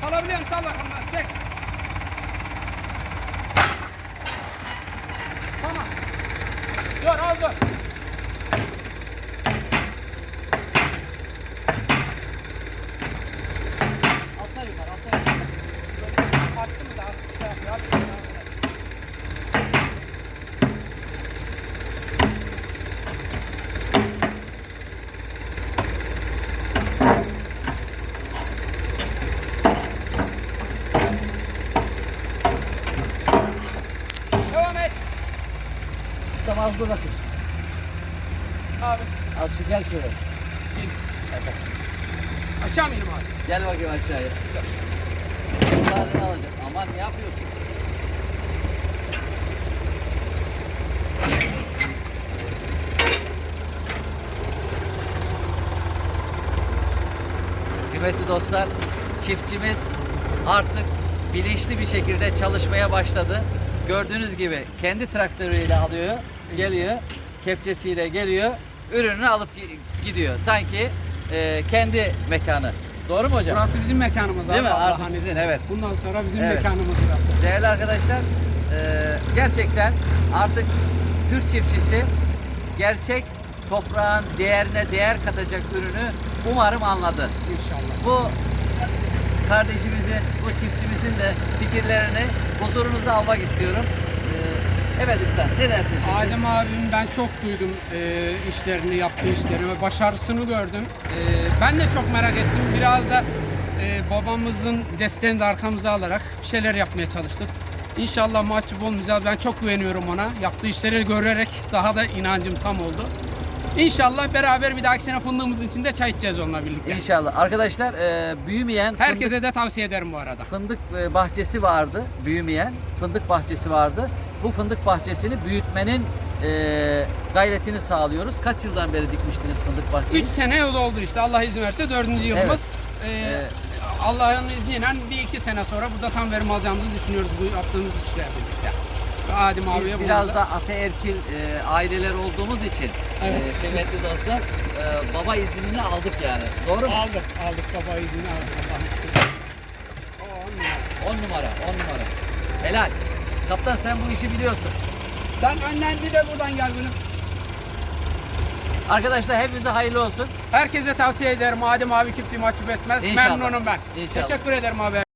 Salabiliyorsun sal bakalım çek. Tamam. Dur az dur. Alta yukarı alta yukarı. Attı mı da. Tamam az bakayım. Abi. Az şu gel şöyle. in. Aşağı mı ineyim abi? Gel bakayım aşağıya. Yapıyorsun? Kıymetli dostlar, çiftçimiz artık bilinçli bir şekilde çalışmaya başladı. Gördüğünüz gibi kendi traktörüyle alıyor, geliyor, kepçesiyle geliyor, ürününü alıp gi- gidiyor. Sanki e, kendi mekanı. Doğru mu hocam? Burası bizim mekanımız Değil abi. mi? Artık hani- sizin, evet. Bundan sonra bizim Evet. mekanımız burası. Değerli arkadaşlar, e, gerçekten artık Kürt çiftçisi gerçek toprağın değerine değer katacak ürünü umarım anladı. İnşallah. Bu kardeşimizin, bu çiftçimizin de fikirlerini huzurunuza almak istiyorum. Evet usta, ne dersin şimdi? Adem abim ben çok duydum e, işlerini, yaptığı işleri ve başarısını gördüm. E, ben de çok merak ettim. Biraz da e, babamızın desteğini de arkamıza alarak bir şeyler yapmaya çalıştık. İnşallah mahcup olmayacağız. Ben çok güveniyorum ona. Yaptığı işleri görerek daha da inancım tam oldu. İnşallah beraber bir dahaki sene fındığımızın içinde çay içeceğiz onunla birlikte. İnşallah. Arkadaşlar e, büyümeyen fındık- Herkese de tavsiye ederim bu arada. fındık e, bahçesi vardı, büyümeyen fındık bahçesi vardı. Bu fındık bahçesini büyütmenin e, gayretini sağlıyoruz. Kaç yıldan beri dikmiştiniz fındık bahçeyi? 3 sene yol oldu işte Allah izin verirse 4. yılımız. Ee, Evet. Allah'ın izniyle bir iki sene sonra burada tam verim alacağımızı düşünüyoruz bu yaptığımız işlerle birlikte. Adem abiye Biz biraz da- ataerkil e, aileler olduğumuz için Evet. e, kıymetli dostlar e, baba iznini aldık yani. Doğru mu? aldık aldık baba izni aldık Allah'ın izniyle. O on numara. 10 numara, 10 numara. Helal. Kaptan sen bu işi biliyorsun. Sen önden bir de buradan gel gülüm. Arkadaşlar hepinize hayırlı olsun. Herkese tavsiye ederim Adem abi kimseyi mahcup etmez. İnşallah. Memnunum ben. İnşallah. Teşekkür ederim abi.